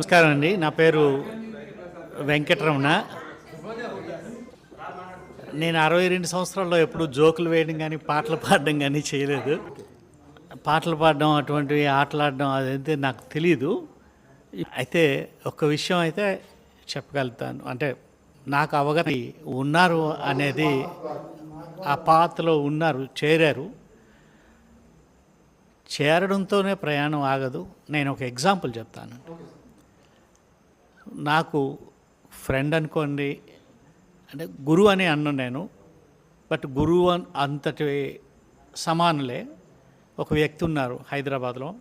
నమస్కారం అండి. నా పేరు వెంకటరమణ. నేను అరవై రెండు సంవత్సరాల్లో ఎప్పుడు జోకులు వేయడం కానీ పాటలు పాడడం కానీ చేయలేదు. పాటలు పాడడం అటువంటివి ఆటలాడడం అదైతే నాకు తెలియదు అయితే ఒక విషయం అయితే చెప్పగలుగుతాను. అంటే నాకు అవగాహన ఉన్నారు అనేది ఆ పాత్రలో ఉన్నారు చేరారు. చేరడంతోనే ప్రయాణం ఆగదు. నేను ఒక ఎగ్జాంపుల్ చెప్తాను. నాకు ఫ్రెండ్ అనుకోండి అంటే గురువు అని అన్ను నేను బట్ గురువు అన్- అంతటి సమానులే. ఒక వ్యక్తి ఉన్నారు హైదరాబాద్లో.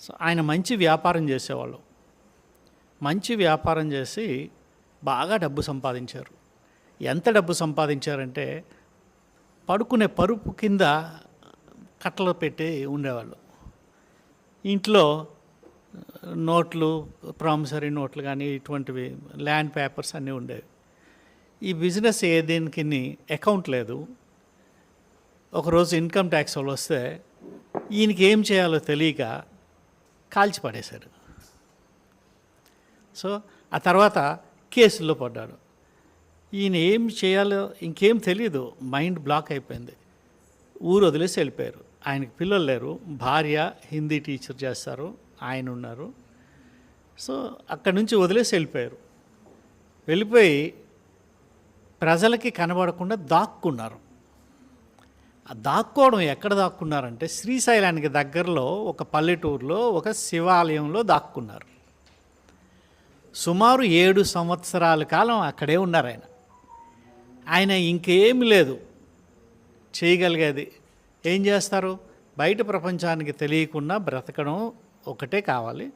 సో ఆయన మంచి వ్యాపారం చేసేవాళ్ళు. మంచి వ్యాపారం చేసి బాగా డబ్బు సంపాదించారు. ఎంత డబ్బు సంపాదించారంటే పడుకునే పరుపు కింద కట్టలు పెట్టి ఉండేవాళ్ళు. ఇంట్లో నోట్లు ప్రామిసరీ నోట్లు కానీ ఇటువంటివి ల్యాండ్ పేపర్స్ అన్నీ ఉండేవి. ఈ బిజినెస్ ఏ దీనికి అకౌంట్ లేదు. ఒకరోజు ఇన్కమ్ ట్యాక్స్ వాళ్ళు వస్తే ఈయనకి ఏం చేయాలో తెలియక కాల్చి పడేశారు. సో ఆ తర్వాత కేసుల్లో పడ్డాడు. ఈయన ఏం చేయాలో ఇంకేం తెలియదు మైండ్ బ్లాక్ అయిపోయింది. ఊరు వదిలేసి వెళ్ళిపోయారు. ఆయనకి పిల్లలు లేరు. భార్య హిందీ టీచర్ చేస్తారు. ఆయన ఉన్నారు సో అక్కడి నుంచి వదిలేసి వెళ్ళిపోయారు. వెళ్ళిపోయి ప్రజలకి కనబడకుండా దాక్కున్నారు. ఆ దాక్కోవడం ఎక్కడ దాక్కున్నారంటే శ్రీశైలానికి దగ్గరలో ఒక పల్లెటూరులో ఒక శివాలయంలో దాక్కున్నారు. సుమారు ఏడు సంవత్సరాల కాలం అక్కడే ఉన్నారు ఆయన. ఆయన ఇంకేమి లేదు. చేయగలిగేది ఏం చేస్తారు? బయట ప్రపంచానికి తెలియకుండా బ్రతకడం ఒకటే కావాలి.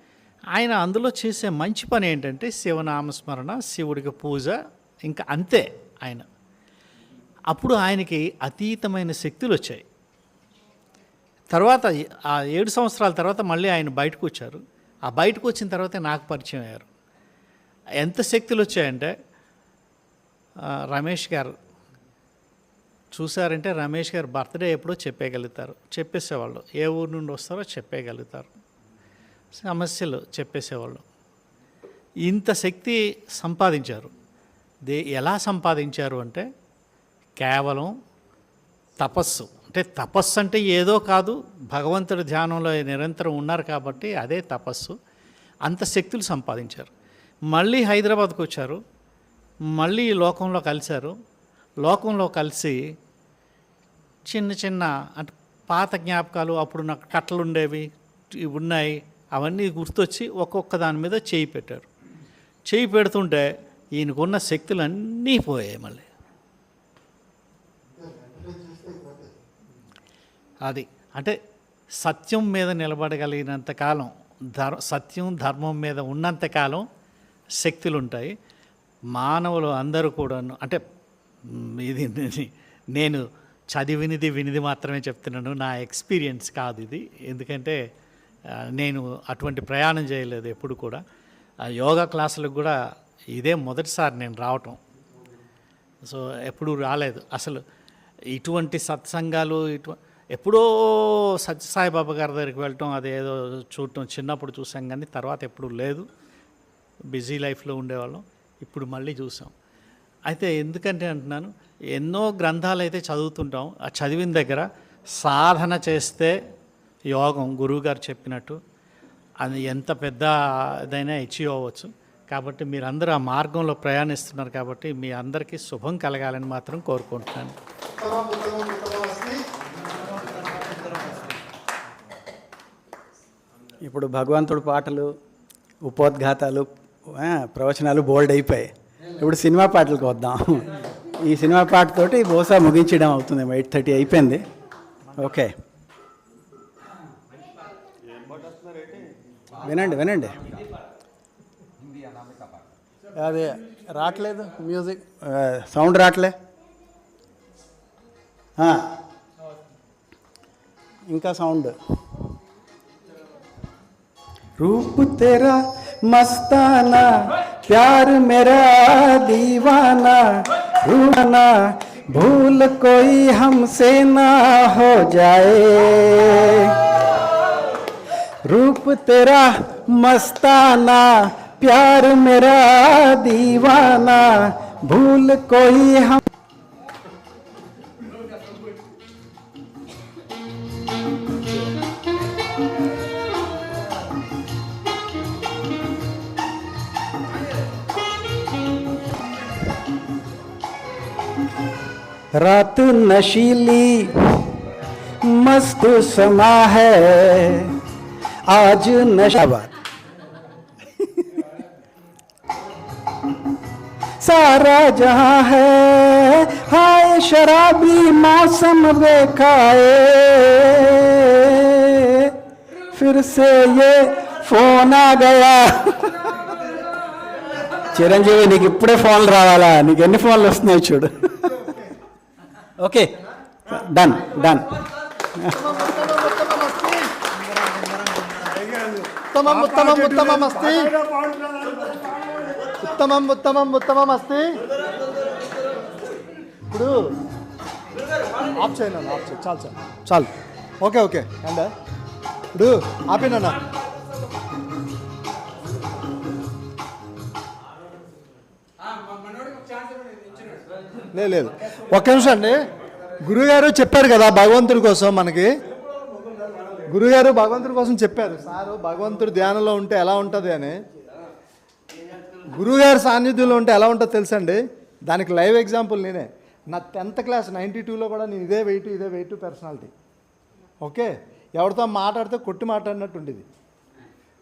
ఆయన అందులో చేసే మంచి పని ఏంటంటే శివనామస్మరణ శివుడికి పూజ ఇంకా అంతే ఆయన. అప్పుడు ఆయనకి అతీతమైన శక్తులు వచ్చాయి. తర్వాత ఆ ఏడు సంవత్సరాల తర్వాత మళ్ళీ ఆయన బయటకు వచ్చారు. ఆ బయటకు వచ్చిన తర్వాత నాకు పరిచయం అయ్యారు. ఎంత శక్తులు వచ్చాయంటే రమేష్ గారు చూసారంటే రమేష్ గారు బర్త్డే ఎప్పుడో చెప్పేయగలుగుతారు చెప్పేసేవాళ్ళు. ఏ ఊరు నుండి వస్తారో చెప్పేయగలుగుతారు సమస్యలు చెప్పేసేవాళ్ళు. ఇంత శక్తి సంపాదించారు. దే ఎలా సంపాదించారు అంటే కేవలం తపస్సు. అంటే తపస్సు అంటే ఏదో కాదు భగవంతుడి ధ్యానంలో నిరంతరం ఉన్నారు కాబట్టి అదే తపస్సు. అంత శక్తులు సంపాదించారు. మళ్ళీ హైదరాబాద్కు వచ్చారు. మళ్ళీ ఈ లోకంలో కలిశారు. లోకంలో కలిసి చిన్న చిన్న అంటే పాత జ్ఞాపకాలు అప్పుడు నాకు కట్టలు ఉండేవి ఇవి ఉన్నాయి. అవన్నీ గుర్తొచ్చి ఒక్కొక్క దాని మీద చేయి పెట్టారు. చేయి పెడుతుంటే ఈయనకున్న శక్తులు అన్నీ పోయాయి మళ్ళీ. అది అంటే సత్యం మీద నిలబడగలిగినంత కాలం ధర్ సత్యం ధర్మం మీద ఉన్నంతకాలం శక్తులు ఉంటాయి మానవులు అందరూ కూడాను అంటే ఇది నేను చదివినది వినిది మాత్రమే చెప్తున్నాను. నా ఎక్స్పీరియన్స్ కాదు ఇది. ఎందుకంటే నేను అటువంటి ప్రయాణం చేయలేదు ఎప్పుడు కూడా. ఆ యోగా క్లాసులకు కూడా ఇదే మొదటిసారి నేను రావటం. సో ఎప్పుడూ రాలేదు. అసలు ఇటువంటి సత్సంగాలు ఇటు ఎప్పుడో సత్యసాయిబాబా గారి దగ్గరికి వెళ్ళటం అదేదో చూడటం చిన్నప్పుడు చూసాం కానీ తర్వాత ఎప్పుడూ లేదు. బిజీ లైఫ్లో ఉండేవాళ్ళం. ఇప్పుడు మళ్ళీ చూసాం. అయితే ఎందుకంటే అంటున్నాను ఎన్నో గ్రంథాలు అయితే చదువుతుంటాం ఆ చదివిన దగ్గర సాధన చేస్తే యోగం గురువుగారు చెప్పినట్టు అది ఎంత పెద్ద ఇదైనా అచీవ్ అవ్వచ్చు. కాబట్టి మీరందరూ ఆ మార్గంలో ప్రయాణిస్తున్నారు కాబట్టి మీ అందరికీ శుభం కలగాలని మాత్రం కోరుకుంటున్నాను. ఇప్పుడు భగవంతుడు పాటలు ఉపోద్ఘాతాలు ప్రవచనాలు బోల్డ్ అయిపోయాయి. ఇప్పుడు సినిమా పాటలకు వద్దాం. ఈ సినిమా పాటతోటి బహుశా ముగించడం అవుతుంది ఎయిట్ థర్టీ అయిపోయింది. ఓకే. వినండి వినండి అదే రావట్లేదు మ్యూజిక్ ఆ, సౌండ్ రావట్లే ఆ. ఇంకా సౌండ్ रूप तेरा मस्ताना प्यार मेरा दीवाना रूहाना भूल कोई हमसे ना हो जाए रूप तेरा मस्ताना प्यार मेरा दीवाना भूल कोई हम रात नशीली मस्त समा है। आज नशाबाद सारा जहां है हाय शराबी मौसम देखाए फिर से ये फोन आ गया చిరంజీవి నీకు ఇప్పుడే ఫోన్లు రావాలా నీకు ఎన్ని ఫోన్లు వస్తున్నాయి చూడు ఓకే డన్ డన్ ఉత్తమం ఉత్తమం ఉత్తమం అస్తి. ఉత్తమం ఉత్తమం ఉత్తమం అస్తి. ఇప్పుడు ఆఫ్ చేయండి అన్న ఆఫ్ చేయి. చాలు చాలు. చాలు. Okay okay. అండ్ ఇప్పుడు ఆపేనన్న లేదు లేదు. ఒక్క నిమిషం అండి. గురుగారు చెప్పారు కదా భగవంతుడి కోసం మనకి గురుగారు భగవంతుడి కోసం చెప్పారు. సారు భగవంతుడు ధ్యానంలో ఉంటే ఎలా ఉంటుంది అని. గురుగారు సాన్నిధ్యంలో ఉంటే ఎలా ఉంటుందో తెలుసండి? దానికి లైవ్ ఎగ్జాంపుల్ నేనే. నా టెన్త్ క్లాస్ నైంటీ టూలో కూడా నేను ఇదే వెయిట్ ఇదే వెయిట్ పర్సనాలిటీ ఓకే? ఎవరితో మాట్లాడితే కొట్టి మాట్లాడినట్టు ఉండేది.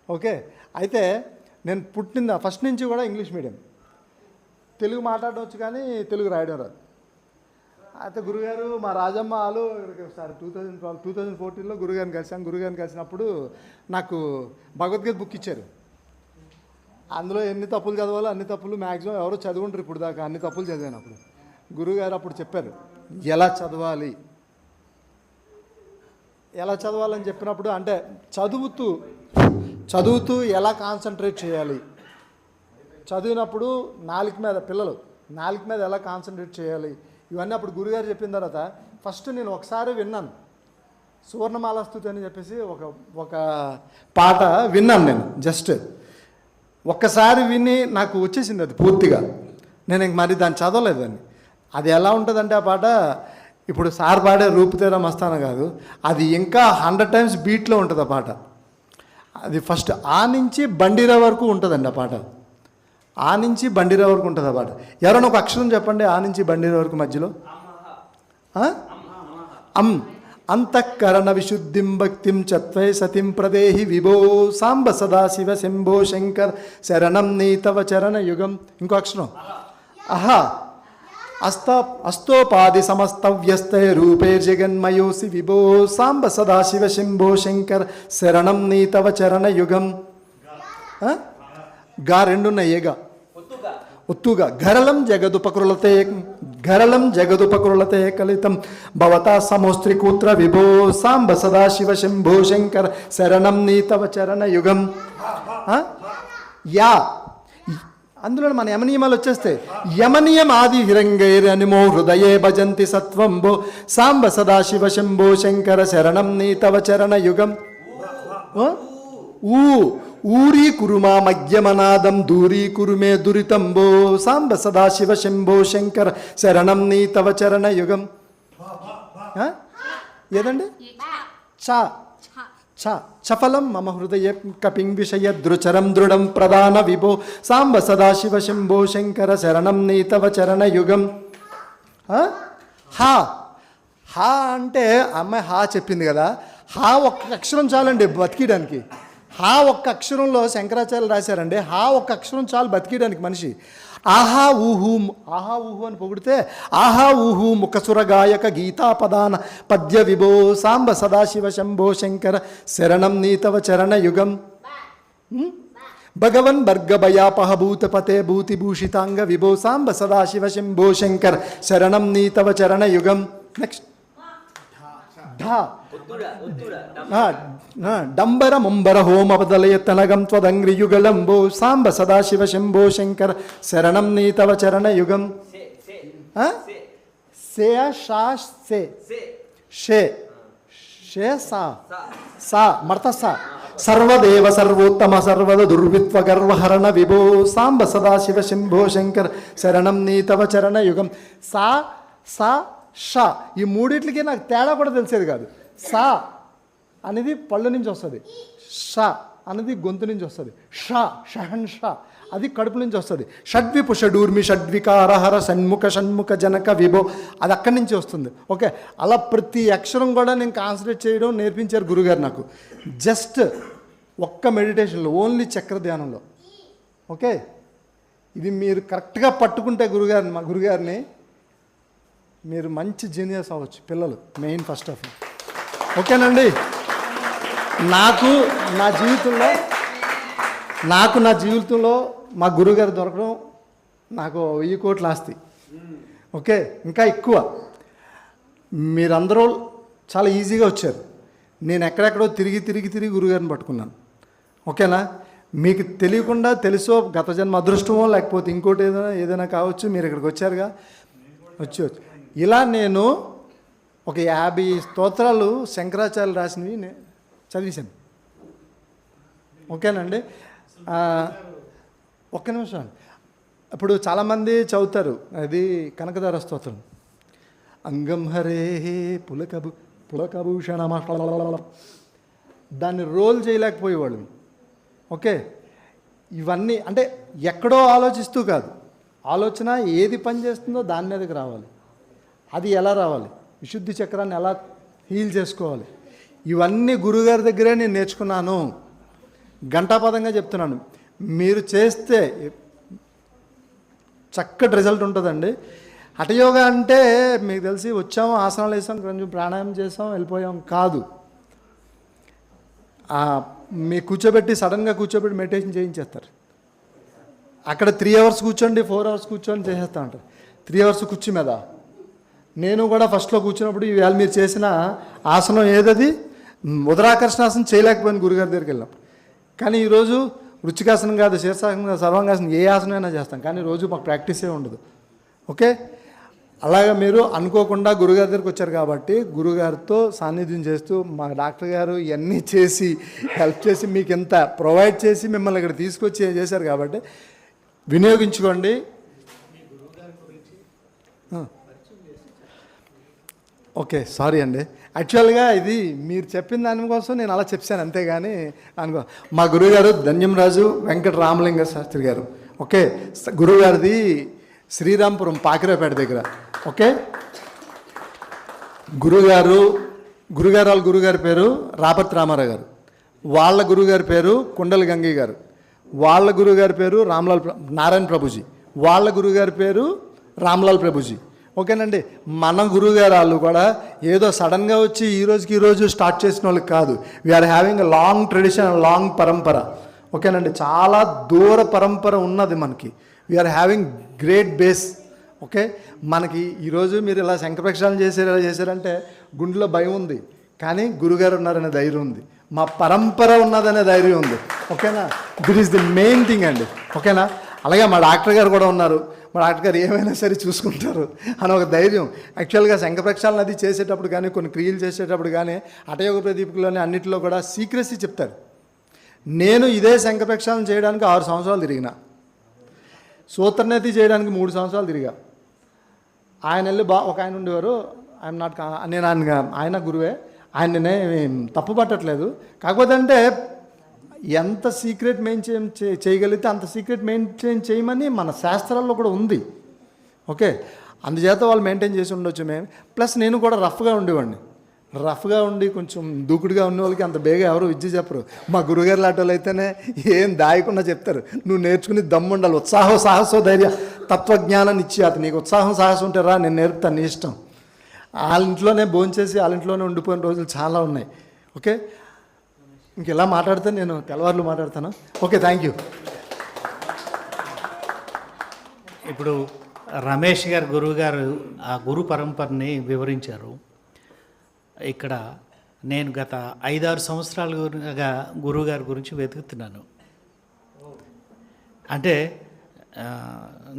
ఓకే? అయితే నేను పుట్టిందా ఫస్ట్ నుంచి కూడా ఇంగ్లీష్ మీడియం. తెలుగు మాట్లాడవచ్చు కానీ తెలుగు రాయడం రాదు. అయితే గురుగారు మా రాజమ్మ వాళ్ళు ఇక్కడికి ఒకసారి two thousand twelve two thousand ఫోర్టీన్లో గురుగారిని కలిసాం గురుగారిని కలిసినప్పుడు నాకు భగవద్గీత బుక్ ఇచ్చారు. అందులో ఎన్ని తప్పులు చదవాలో అన్ని తప్పులు మ్యాక్సిమం ఎవరో చదువుంటారు ఇప్పుడు దాకా. అన్ని తప్పులు చదివాను అప్పుడు గురుగారు అప్పుడు చెప్పారు ఎలా చదవాలి? ఎలా చదవాలని చెప్పినప్పుడు అంటే చదువుతూ చదువుతూ ఎలా కాన్సన్ట్రేట్ చేయాలి? చదివినప్పుడు నాలుక మీద పిల్లలు నాలుగు మీద ఎలా కాన్సన్ట్రేట్ చేయాలి? ఇవన్నీ అప్పుడు గురుగారు చెప్పిన తర్వాత ఫస్ట్ నేను ఒకసారి విన్నాను. సువర్ణమాలాస్తుతి అని చెప్పేసి ఒక ఒక పాట విన్నాను నేను జస్ట్ ఒక్కసారి విని నాకు వచ్చేసింది అది పూర్తిగా. నేను ఇంక మరి దాన్ని చదవలేదండి అది ఎలా ఉంటుందంటే ఆ పాట ఇప్పుడు సార్ పాడే రూపుతేరా మస్తాన కాదు అది ఇంకా హండ్రెడ్ టైమ్స్ బీట్లో ఉంటుంది ఆ పాట. అది ఫస్ట్ ఆ నుంచి బండిరా వరకు ఉంటుందండి ఆ పాట. ఆ నుంచి బండిరా వరకు ఉంటుంది అన్నమాట ఎవరైనా ఒక అక్షరం చెప్పండి ఆ నుంచి బండిరా వరకు మధ్యలో? అం అంతఃకరణ విశుద్ధిం భక్తిం చత్వై సతిం ప్రదేహి విభో సాంబ సదాశివ శంభో శంకర్ శరణం నీతవ చరణ యుగం. ఇంకో అక్షరం. అహా. అస్త అస్తోపాది సమస్త సమస్తవ్యస్తై రూపే జగన్మయోసి విభో సాంబ సదాశివ శంభో శంకర్ శరణం నీతవ చరణ యుగం. గా రెండున్నాయి ఏగా ఒత్తుగా గరళం జగదుపకృలతే గరళం జగదుపకృలతే కలితం భవతా సమోస్త్రికూత్ర విభో సాంబ సదాశివ శంభో శంకర శరణం నీతవ చరణయుగం యా. అందులో మన యమనియమాలు వచ్చేస్తే యమనియం ఆది హిరంగైరనిమో హృదయే భజంతి సత్వంబో సాంబ సదాశివ శంభో శంకర శరణం నీతవ చరణయుగం ఊ. ఊరీ కురుమా మధ్యమనాదం దూరీ కురుమే దురితంబో సాంబ సదాశివ శంభో శంకర శరణం నీ తవ చరణ యుగం ఏదండి చా చ చఫలం మమ హృదయ కపిం విషయ దృచరం దృఢం ప్రధాన విభో సాంబ సదాశివ శంభో శంకర శరణం నీ తవ చరణ యుగం హా హా అంటే అమ్మాయి హా చెప్పింది కదా. హా ఒక్క అక్షరం చాలండి బతికడానికి హా ఒక్క అక్షరంలో శంకరాచార్యులు రాశారండి. హా ఒక్క అక్షరం చాలు బతికియడానికి మనిషి. ఆహా ఊహు ఆహా ఊహు అని పొగిడితే ఆహా ఊహు ముఖసుర గాయక గీతాపదాన పద్య విభో సాంబ సదాశివ శంభో శంకర శరణం నీతవ చరణయుగం భగవన్ భర్గభయాపహ భూతపతే భూతిభూషితాంగ విభో సాంబ సదాశివ శంభో శంకర్ శరణం నీతవ చరణయుగం నెక్స్ట్ డంబర ముంబర హోమపదలయ తనగం త్వదంగ్రియుగళంబో సాంబ సదాశివ శంభో శంకర శరణం నీతవ చరణ యుగం ఆ? సే. షా సే. షే. షే సా. సా మడత సా. సర్వదేవ సర్వోత్తమ సర్వద దుర్విత్వ గర్వహరణ విభో సాంబ సదాశివ శంభో శంకర్ శరణం నీతవ చరణ యుగం సా సా షా. ఈ మూడిట్లకి నాకు తేడా కూడా తెలిసేది కాదు. సా అనేది పళ్ళు నుంచి వస్తుంది. షా అనేది గొంతు నుంచి వస్తుంది. షా షహన్ షా అది కడుపు నుంచి వస్తుంది. షడ్విపు షడూర్మి షడ్వికారహర షణ్ముఖ షణ్ముఖ జనక విభో అది అక్కడి నుంచి వస్తుంది. ఓకే? అలా ప్రతి అక్షరం కూడా నేను కాన్సన్ట్రేట్ చేయడం నేర్పించారు గురుగారు నాకు. జస్ట్ ఒక్క మెడిటేషన్లో ఓన్లీ చక్ర ధ్యానంలో ఓకే? ఇది మీరు కరెక్ట్గా పట్టుకుంటే గురుగారిని మా గురుగారిని మీరు మంచి జీనియస్ అవ్వచ్చు పిల్లలు మెయిన్ ఫస్ట్ ఆఫ్ ఆల్ ఓకేనండి? నాకు నా జీవితంలో నాకు నా జీవితంలో మా గురుగారు దొరకడం నాకు వెయ్యి కోట్ల ఆస్తి. ఓకే? ఇంకా ఎక్కువ. మీరందరూ చాలా ఈజీగా వచ్చారు. నేను ఎక్కడెక్కడో తిరిగి తిరిగి తిరిగి గురుగారిని పట్టుకున్నాను. ఓకేనా? మీకు తెలియకుండా తెలుసో గత జన్మ అదృష్టమో లేకపోతే ఇంకోటి ఏదైనా ఏదైనా కావచ్చు మీరు ఇక్కడికి వచ్చారుగా? వచ్చి వచ్చి. ఇలా నేను ఒక యాభై స్తోత్రాలు శంకరాచార్యులు రాసినవి నేను చదివేశాను. ఓకేనండి? ఒక్క నిమిషం ఇప్పుడు చాలామంది చదువుతారు. అది కనకదార స్తోత్రం. అంగం హరే పులకభు పులకభూషణ దాన్ని రోల్ చేయలేకపోయేవాళ్ళు. ఓకే? ఇవన్నీ అంటే ఎక్కడో ఆలోచిస్తూ కాదు. ఆలోచన ఏది పని చేస్తుందో దాని మీదకి రావాలి. అది ఎలా రావాలి? విశుద్ధి చక్రాన్ని ఎలా హీల్ చేసుకోవాలి? ఇవన్నీ గురుగారి దగ్గరే నేను నేర్చుకున్నాను. గంటాపదంగా చెప్తున్నాను. మీరు చేస్తే చక్కటి రిజల్ట్ ఉంటుందండి. హఠయోగా అంటే మీకు తెలిసి వచ్చాము ఆసనాలు వేసాం కొంచెం ప్రాణాయామం చేసాం వెళ్ళిపోయాం కాదు. మీ కూర్చోబెట్టి సడన్గా కూర్చోబెట్టి మెడిటేషన్ చేయించేస్తారు. అక్కడ త్రీ అవర్స్ కూర్చోండి ఫోర్ అవర్స్ కూర్చోండి చేసేస్తా ఉంటారు. త్రీ అవర్స్ కుర్చీ మీద. నేను కూడా ఫస్ట్లో కూర్చున్నప్పుడు ఇవాళ మీరు చేసిన ఆసనం ఏదది? ఉదరాకర్షణాసనం చేయలేకపోయింది గురుగారి దగ్గరికి వెళ్ళినప్పుడు. కానీ ఈరోజు వృచ్చికాసనం కాదు శీర్షాసనం కాదు సర్వాంగాసనం ఏ ఆసనం అయినా చేస్తాం. కానీ రోజు మాకు ప్రాక్టీసే ఉండదు. ఓకే? అలాగా మీరు అనుకోకుండా గురుగారి దగ్గరికి వచ్చారు కాబట్టి గురుగారితో సాన్నిధ్యం చేస్తూ మా డాక్టర్ గారు ఇవన్నీ చేసి హెల్ప్ చేసి మీకు ఎంత ప్రొవైడ్ చేసి మిమ్మల్ని ఇక్కడ తీసుకొచ్చి చేశారు కాబట్టి వినియోగించుకోండి. ఓకే సారీ అండి. యాక్చువల్గా ఇది మీరు చెప్పిన దానికోసం నేను అలా చెప్పాను అంతేగాని అనుకో. మా గురువుగారు ధన్యంరాజు వెంకట రామలింగ శాస్త్రి గారు. ఓకే గురువుగారిది శ్రీరాంపురం పాకిరేపేట దగ్గర. ఓకే? గురుగారు గురుగారు వాళ్ళ గురుగారి పేరు రాపత్ రామారావు గారు. వాళ్ళ గురుగారి పేరు కుండలి గంగయ్య గారు. వాళ్ళ గురుగారి పేరు రామ్లాల్ నారాయణ ప్రభుజీ. వాళ్ళ గురుగారి పేరు రామ్లాల్ ప్రభుజీ. ఓకేనండి. మన గురుగారు వాళ్ళు కూడా ఏదో సడన్గా వచ్చి ఈ రోజుకి ఈరోజు స్టార్ట్ చేసిన వాళ్ళకి కాదు. We're having long tradition long పరంపర ఓకేనండి. చాలా దూర పరంపర ఉన్నది మనకి. We're having great base okay? మనకి ఈరోజు మీరు ఇలా శంఖప్రక్షాళన చేశారు ఇలా చేశారంటే గుండెలో భయం ఉంది. కానీ గురుగారు ఉన్నారనే ధైర్యం ఉంది. మా పరంపర ఉన్నదనే ధైర్యం ఉంది. ఓకేనా? That is the main thing అండి. ఓకేనా? అలాగే మా డాక్టర్ గారు కూడా ఉన్నారు. మా డాక్టర్ గారు ఏమైనా సరే చూసుకుంటారు అని ఒక ధైర్యం. యాక్చువల్గా శంఖ ప్రక్షాళన అది చేసేటప్పుడు కానీ కొన్ని క్రియలు చేసేటప్పుడు కానీ అటయోగ ప్రదీపకులోని అన్నింటిలో కూడా సీక్రెసీ చెప్తారు. నేను ఇదే శంఖ ప్రక్షాళన చేయడానికి ఆరు సంవత్సరాలు తిరిగిన. సూత్రనేతి చేయడానికి మూడు సంవత్సరాలు తిరిగా. ఆయన వెళ్ళి బా ఒక ఆయన ఉండేవారు. ఆయన నాట్ నేను ఆయన ఆయన గురువే. ఆయన తప్పు పట్టట్లేదు. కాకపోతే అంటే ఎంత సీక్రెట్ మెయింటైన్ చే చేయగలిగితే అంత సీక్రెట్ మెయింటైన్ చేయమని మన శాస్త్రాల్లో కూడా ఉంది. ఓకే? అందుచేత వాళ్ళు మెయింటైన్ చేసి ఉండొచ్చు మేము. ప్లస్ నేను కూడా రఫ్గా ఉండేవాడిని. రఫ్గా ఉండి కొంచెం దూకుడుగా ఉన్న వాళ్ళకి అంత బేగా ఎవరు విద్య చెప్పరు. మా గురుగారు లాంటి వాళ్ళు అయితేనే ఏం దాయకుండా చెప్తారు. నువ్వు నేర్చుకుని దమ్ము ఉండాలి ఉత్సాహం సాహసో ధైర్య తత్వజ్ఞానాన్ని ఇచ్చి అతను. నీకు ఉత్సాహం సాహసం ఉంటే రా నేను నేర్పుతాను నీ ఇష్టం. వాళ్ళ ఇంట్లోనే భోంచేసి వాళ్ళ ఇంట్లోనే ఉండిపోయిన రోజులు చాలా ఉన్నాయి. ఓకే? ఇంక ఇలా మాట్లాడితే నేను తెల్లవారులు మాట్లాడతాను. ఓకే థ్యాంక్ యూ ఇప్పుడు రమేష్ గారు గురువు గారు ఆ గురు పరంపరని వివరించారు. ఇక్కడ నేను గత ఐదారు సంవత్సరాలుగా గురువు గారి గురించి వెతుకుతున్నాను. అంటే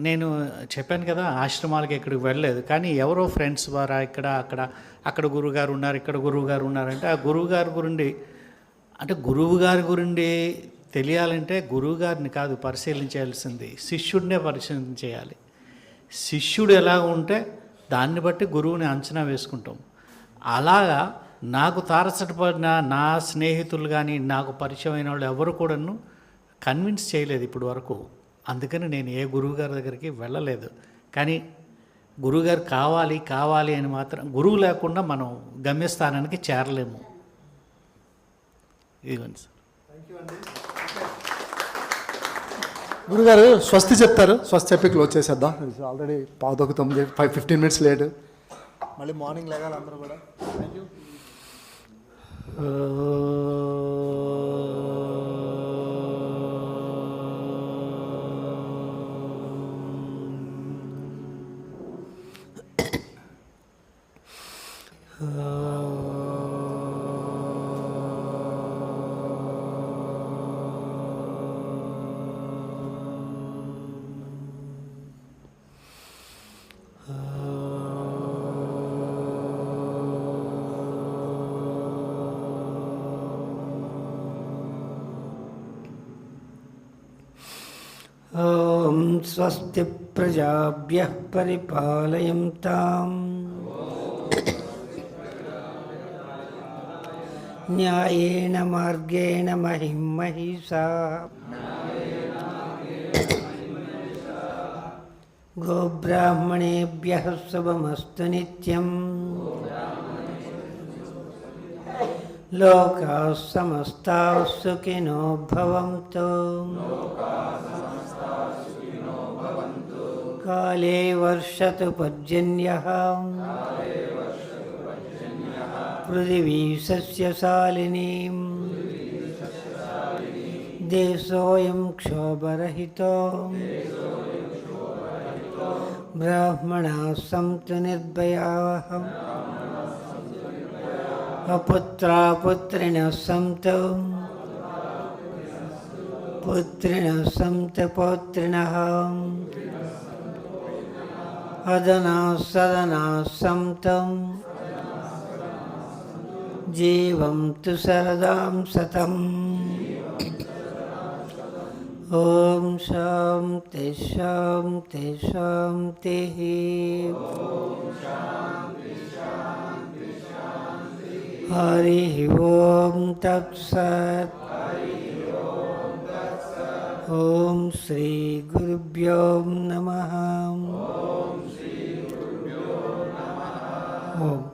నేను చెప్పాను కదా ఆశ్రమాలకి ఎక్కడికి వెళ్ళలేదు. కానీ ఎవరో ఫ్రెండ్స్ ద్వారా ఇక్కడ అక్కడ అక్కడ గురువుగారు ఉన్నారు ఇక్కడ గురువుగారు ఉన్నారంటే ఆ గురువుగారు గురించి అంటే గురువు గారి గురించి తెలియాలంటే గురువు గారిని కాదు పరిశీలించాల్సింది శిష్యుడినే పరిశీలన చేయాలి. శిష్యుడు ఎలా ఉంటే దాన్ని బట్టి గురువుని అంచనా వేసుకుంటాం. అలాగా నాకు తారసటపడిన నా స్నేహితులు కానీ నాకు పరిచయమైన వాళ్ళు ఎవరు కూడాను కన్విన్స్ చేయలేదు ఇప్పుడు వరకు. అందుకని నేను ఏ గురువు గారి దగ్గరికి వెళ్ళలేదు. కానీ గురువుగారు కావాలి కావాలి అని మాత్రం గురువు లేకుండా మనం గమ్యస్థానానికి చేరలేము. ఇదిగోండి సార్. గురుగారు స్వస్తి చెప్తారు. స్వస్తి చెప్పి క్లోజ్ చేసేద్దాం. ఆల్రెడీ పావుతొక్క తొమ్మిది ఫైవ్ ఫిఫ్టీన్ మినిట్స్ లేట్. మళ్ళీ మార్నింగ్ లేగాలి అందరూ కూడా. థ్యాంక్ యూ ॐ स्वस्ति प्रजाभ्यः परिपालयन्ताम् न्यायेन मार्गेण महिं महिषा गोब्राह्मणेभ्यः शुभमस्तु नित्यम्। लोकाः समस्ताः सुखिनो भवन्तु। काले वर्षतु पर्जन्यः। पृथिवी सस्यशालिनीम्। देशोऽयं क्षोभरहितो। ब्राह्मणाः सन्तु निर्भयाः। अपुत्रा पुत्रिणः सन्तु पौत्रिणः। अदना सदना सन्तं जीवं तु सरदां सतम्। ॐ शान्ति शान्ति शान्तिः। हरिः ॐ तत्सत्। ॐ श्रीगुरुभ्यो नमः। Oh.